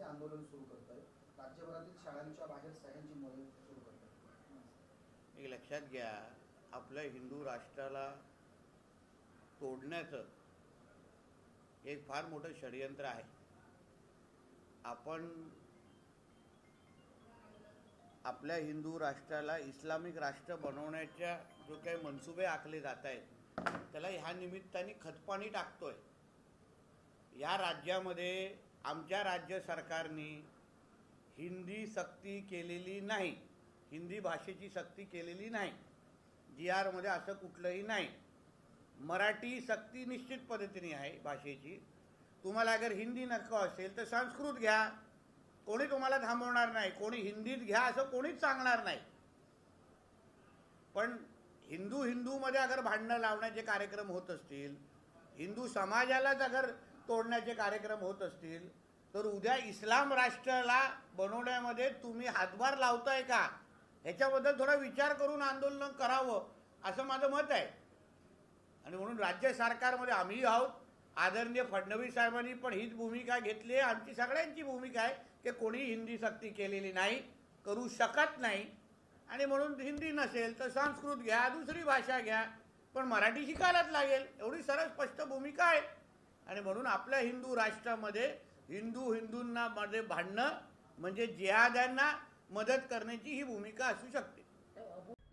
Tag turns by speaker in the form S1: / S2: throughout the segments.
S1: ते आंदोलन सुरू करत आहेत राज्यभरातील शाळांच्या बाहेर सह्यांची मोहीम सुरू करत आहेत
S2: एक लक्षात घ्या आपल्या हिंदू राष्ट्राला तोडण्याचं एक फार मोठं षडयंत्र आहे. आपण आपल्या हिंदू राष्ट्राला इस्लामिक राष्ट्र बनवण्याच्या जो काही मनसुबे आखले जात आहेत त्याला ह्या निमित्ताने खतपाणी टाकतोय. या राज्यामध्ये आमच्या राज्य सरकारने हिंदी सक्ती केलेली नाही. हिंदी भाषेची सक्ती केलेली नाही. जी आरमध्ये असं कुठलंही नाही. मराठी सक्ती निश्चित पद्धतीने आहे भाषेची. तुम्हाला अगर हिंदी नको असेल तर संस्कृत घ्या. कोणी तुम्हाला थांबवणार नाही. कोणी हिंदीत घ्या असं कोणीच सांगणार नाही. पण हिंदू हिंदूमध्ये अगर भांडणं लावण्याचे कार्यक्रम होत असतील हिंदू समाजालाच अगर तोडण्याचे कार्यक्रम होत असतील तर उद्या इस्लाम राष्ट्राला बनवण्यामध्ये तुम्ही हातभार लावताय का? ह्याच्याबद्दल थोडा विचार करून आंदोलन करावं असं माझं मत आहे. आणि म्हणून राज्य सरकारमध्ये आम्ही आहोत. आदरणीय फडणवीस साहेबांनी पण हीच भूमिका घेतली आहे. आमची सगळ्यांची भूमिका आहे की कोणी हिंदी सक्ती केलेली नाही करू शकत नाही. आणि म्हणून हिंदी नसेल तर संस्कृत घ्या दुसरी भाषा घ्या पण मराठी शिकायलाच लागेल. एवढी सरळ स्पष्ट भूमिका आहे. आणि म्हणून आपल्या हिंदू राष्ट्रामध्ये हिंदू हिंदूंना मध्ये भांडणं म्हणजे जिहाद्यांना मदत करण्याची ही भूमिका असू शकते.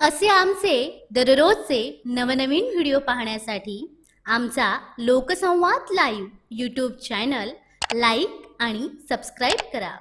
S3: असे आमचे दररोजचे नवनवीन व्हिडिओ पाहण्यासाठी आमचा Loksamvad live YouTube channel like आणि सबस्क्राईब करा.